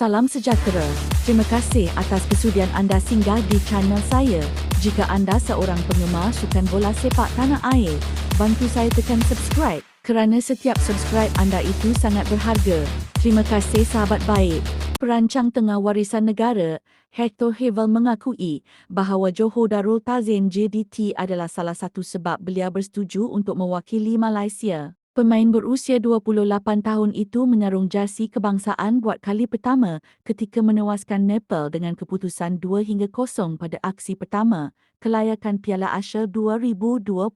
Salam sejahtera. Terima kasih atas kesudian anda singgah di channel saya. Jika anda seorang penggemar sukan bola sepak tanah air, bantu saya tekan subscribe kerana setiap subscribe anda itu sangat berharga. Terima kasih sahabat baik. Perancang Tengah Warisan Negara, Hector Havel mengakui bahawa Johor Darul Tazim JDT adalah salah satu sebab beliau bersetuju untuk mewakili Malaysia. Pemain berusia 28 tahun itu menyarung jasi kebangsaan buat kali pertama ketika menewaskan Nepal dengan keputusan 2 hingga 0 pada aksi pertama kelayakan Piala Asia 2027.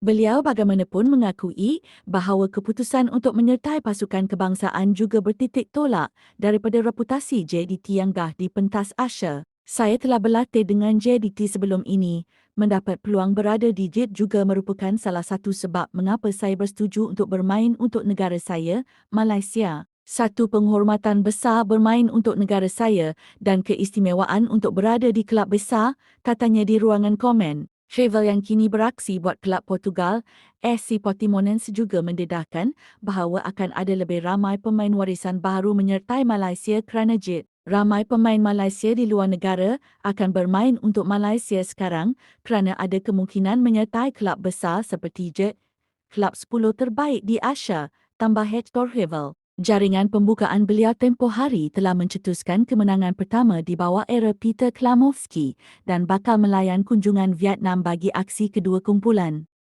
Beliau bagaimanapun mengakui bahawa keputusan untuk menyertai pasukan kebangsaan juga bertitik tolak daripada reputasi JDT yang gah di pentas Asia. Saya telah berlatih dengan JDT sebelum ini. Mendapat peluang berada di JIT juga merupakan salah satu sebab mengapa saya bersetuju untuk bermain untuk negara saya, Malaysia. Satu penghormatan besar bermain untuk negara saya dan keistimewaan untuk berada di kelab besar, katanya di ruangan komen. Cheval yang kini beraksi buat kelab Portugal, SC Portimonense juga mendedahkan bahawa akan ada lebih ramai pemain warisan baru menyertai Malaysia kerana JIT. Ramai pemain Malaysia di luar negara akan bermain untuk Malaysia sekarang kerana ada kemungkinan menyertai kelab besar seperti JET, kelab 10 terbaik di Asia, tambah Hector Havel. Jaringan pembukaan beliau tempoh hari telah mencetuskan kemenangan pertama di bawah era Peter Klamovski dan bakal melayan kunjungan Vietnam bagi aksi kedua kumpulan.